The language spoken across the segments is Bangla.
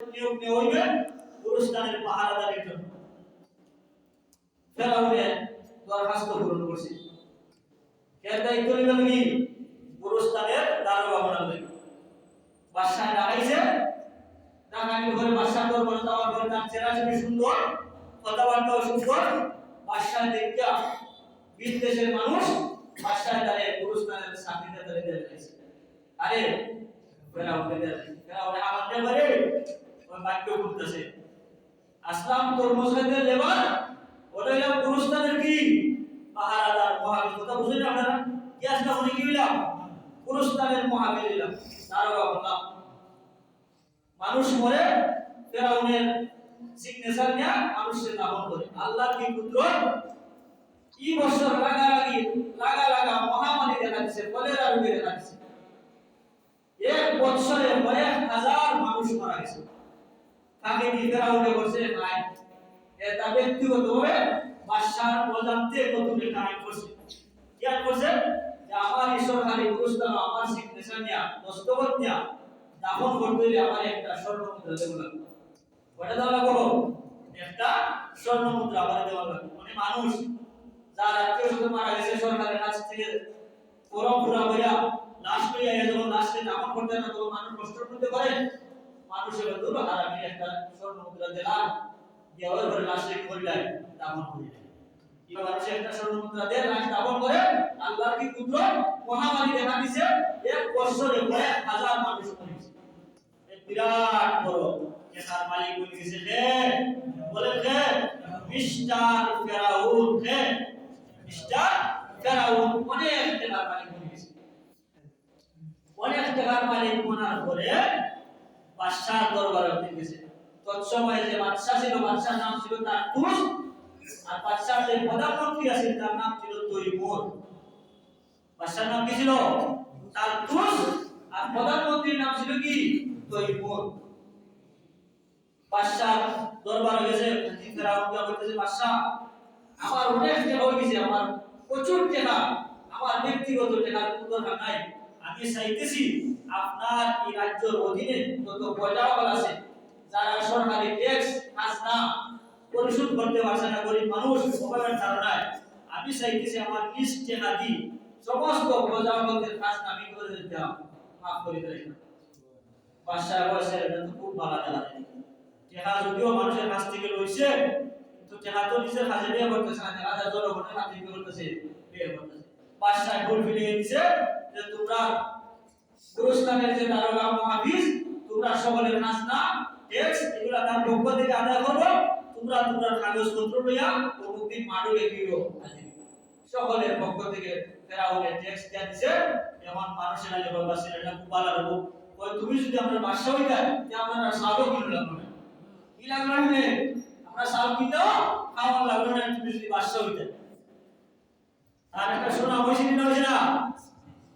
নিয়োগ নেওয়া হইবে গুরুস্থানের পাহারাদারের জন্য ফেরাউনে দরখাস্ত পূরণ করছে। এর দায়িত্ব নিল কি? গুরুস্থানের দারোগা বানাবে বাদশাহ ডাকাইছে ডাকাইলে ঘরে বাদশাহ দরবারে যাওয়ার পরে তার চেহারা ছবি সুন্দর, কথাবার্তাও সুন্দর। বাদশাহ দেখা বিদেশের মানুষ, বাদশাহ তারে গুরুস্থানের সাথীতে তারে দিয়েছে আরে ফেরাউনে দিয়ে ফেরাউনে বলে ওই বাক্য করতেছে। আসলাম তোর লেবার ওটা হইলাম গুরুস্থানের কি? পাহারাদার মহাবীর কথা বুঝলেন আপনারা? কি আসলাম উনি, কি হইলাম? গুরুস্থানের মহাবীর হইলাম। দারোগা বললাম মানুষ মরে, ফেরাউনের সিগনেচার নিয়ে মানুষের দাফন করে। আল্লাহ কি পুত্র এই বছর লাগালাগি লাগা লাগা মহামারী দেখা দিচ্ছে কলেরা রোগে দেখা দিচ্ছে এক বছরে কয়েক হাজার মানুষ মারা গেছে। তাকে কি ফেরাউনে করছে নাই এটা ব্যক্তিগতভাবে বাদশার প্রজান্তে নতুন একটা আইন করছে কি আইন করছে যে আমার এই সরকারি গুরুস্থান আমার সিগনেচার নিয়া, দস্তখত নিয়া, দাফন করতে হলে আমার একটা স্বর্ণ মুদ্রা দেবো লাগবে। কয়টা দেওয়া লাগবো একটা স্বর্ণ মুদ্রা আমার দেওয়া লাগবে। মানে মানুষ যার আত্মীয় স্বজন মারা গেছে সরকারের কাছ থেকে ফরম পুরা হইয়া লাশ লইয়া যখন লাশকে দাফন করতে না তখন মানুষ কষ্ট করতে পারে। মানুষের দূর আর আমি একটা স্বর্ণ মুদ্রা দিলাম দেওয়ার ঘরে একটা স্বর্ণ মুদ্রা দিয়ে লাশ দাফন করে? আল্লাহর কি কুদরত? মহামারী দেখা দিছে, এক বছরে কয়েক হাজার মানুষ মরে গেছে। এক বিরাট বড়। এখান মালিক বলে গেছে হে বলে হে মিস্টার ফেরাউন হে মিস্টার ফেরাউন। অনেক টাকার মালিক বলে গেছে অনেক টাকার মালিক মনার পরে বাদশাহ দরবারে উঠে গেছে। তৎসময়ে যে বাদশাহ ছিল বাদশার নাম ছিল তার আর বাদশার যে প্রধানমন্ত্রী আছেন, তার নাম ছিল তৈমুর। বাদশার নাম কি ছিল? তার আর প্রধানমন্ত্রীর নাম ছিল কি? তৈমুর। বাদশাহ দরবারে গেছে ফেরাউনকে বলতেছে বাদশাহ, আমার অনেক টাকা হয়ে গেছে, আমার প্রচুর টাকা, আমার ব্যক্তিগত টাকার দরকার নাই। আমি চাইতেছি আপনার এই রাজ্যের অধীনে যত প্রজাবল আছে, যারা সরকারি ট্যাক্স খাজনা পরিশোধ করতে পারছে না, গরিব মানুষ অভাবের ধারণায়, আমি চাইতেছি আমার নিজ টাকা দি সমস্ত প্রজাবলদের খাজনা আমি করে দিতাম মাফ করে দিলাম বাদশাহ বয়সে এটা তো খুব ভালো দেখা। যায় টাকা যদিও মানুষের কাছ থেকে লইছে তো টাকা তো নিজের কাজে বিয়ে করতেছে না, টাকা জনগণের কাছে বিয়ে করতেছে বিয়ে করতেছে। বাদশাহ ভুল ফিরিয়ে দিছে যে তোমরা গুরুস্থানের যে দারোগা মহাবীর, তোমরা সকলের খাজনা ট্যাক্স এগুলা তার পক্ষ থেকে আদায় করো তোমরা তোমরা কাগজপত্র লইয়া দিন মাডুলে গিয়েও সকলের পক্ষ থেকে ফেরাউনের ট্যাক্স দেয়া দিছে এমন মানুষের আগে বাবা ছেলেটা ভালো লাগবো ওই তুমি যদি আমরা বাদশা হই যায় যে আপনারা সালও কিনে লাগল না। কি লাগল না আমরা সাল কিনলেও খাওয়ার লাগল না, তুমি যদি বাদশা হই যায় আর একটা শোনা হয়েছে কিনা হয়েছে না।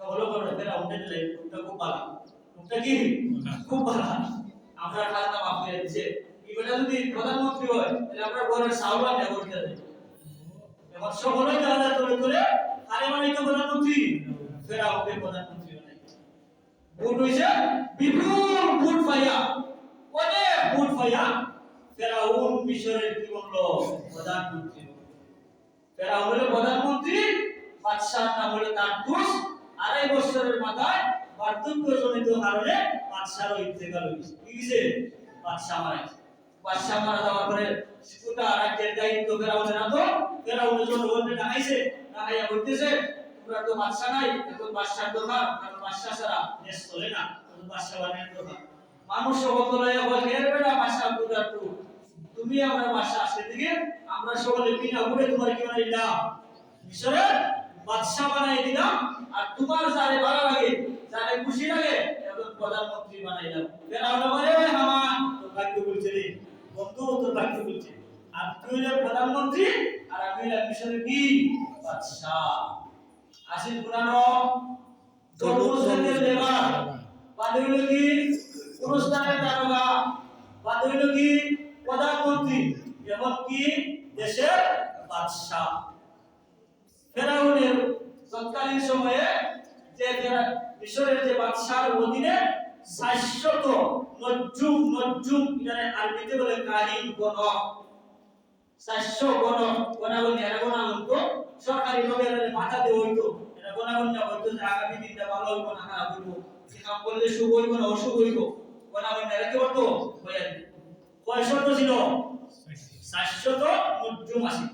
বেড়ে তো হলো করে ফেরাউন দিলে খুবটা খুব ভালো। খুবটা কি? খুব ভালো। আমরা মাফ করে দিছে। এবারে যদি প্রধানমন্ত্রী হয়, তাহলে আমরা ঘরের সাউলা নেব করতে হবে এবার সকলে যারা তোলে তোলে আরে মানে তো প্রধানমন্ত্রী? ফেরাউনকে প্রধানমন্ত্রী বানাই ভোট হইছে বিপুল ভোট পাইয়া। অনেক ভোট পাইয়া। ফেরাউন মিশরের কি বলল? প্রধানমন্ত্রী। ফেরাউনের প্রধানমন্ত্রী বাদশাহ নাম হলো তার আড়াই বছরের মাথায় বার্ধক্যজনিত কারণে বাদশারও ইন্তেকাল হয়েছে কি হয়েছে বাদশাহ মারা গেছে। বাদশাহ মারা যাওয়ার পরে গোটা রাজ্যের দায়িত্ব ফেরাউনের হাত। ফেরাউনের জন্য বলতে ডাকাইছে, ডাকাইয়া বলতেছে, তোমরা তো বাদশাহ নাই, এখন বাদশাহ দরকার কারণ বাদশাহ ছাড়া দেশ চলে না তখন বাদশাহ বানের দরকার মানুষ সকল লইয়া বলে, এর বেটা বাদশাহ পুরা টু তুমি আমরা বাদশাহ আজকে থেকে আমরা সকলে বিনা ভোটে তোমার কি বানাইলাম মিশরের বাদশা বানাই দিলাম, আর তোমার যারে ভালো লাগে, যারে খুশি লাগে এখন প্রধানমন্ত্রী বানাইলাম ফেরাউন বলে হামান তোর ভাগ্য বলছে রে। বন্ধু, তোর ভাগ্য বলছে আর তুই হলে প্রধানমন্ত্রী, আর আমি হলাম মিশরের কি বাদশা আসিল পুরানো হইল কি? পুরস্কারের দারোগা কি? প্রধানমন্ত্রী। এবং কি? দেশের বাদশা ফেরাউনের তৎকালীন সময়ে যে মিশরের যে বাদশার অধীনে শাশ্বত নজ্জুম নজ্জুম এখানে আরবিতে বলে কাহিন গণক শাস্য গণক গণাগণ এরা গণাগণ তো সরকারি লোকের মাথা দিয়ে হইতো এটা গণাগণ না হইতো যে আগামী দিনটা ভালো হইব না খারাপ হইব। কি কাম করলে শুভ হইব না অশুভ হইব গণাগণ এরা কি করতো দিত কয় ছিল? শাশ্বত নজ্জুম আছে।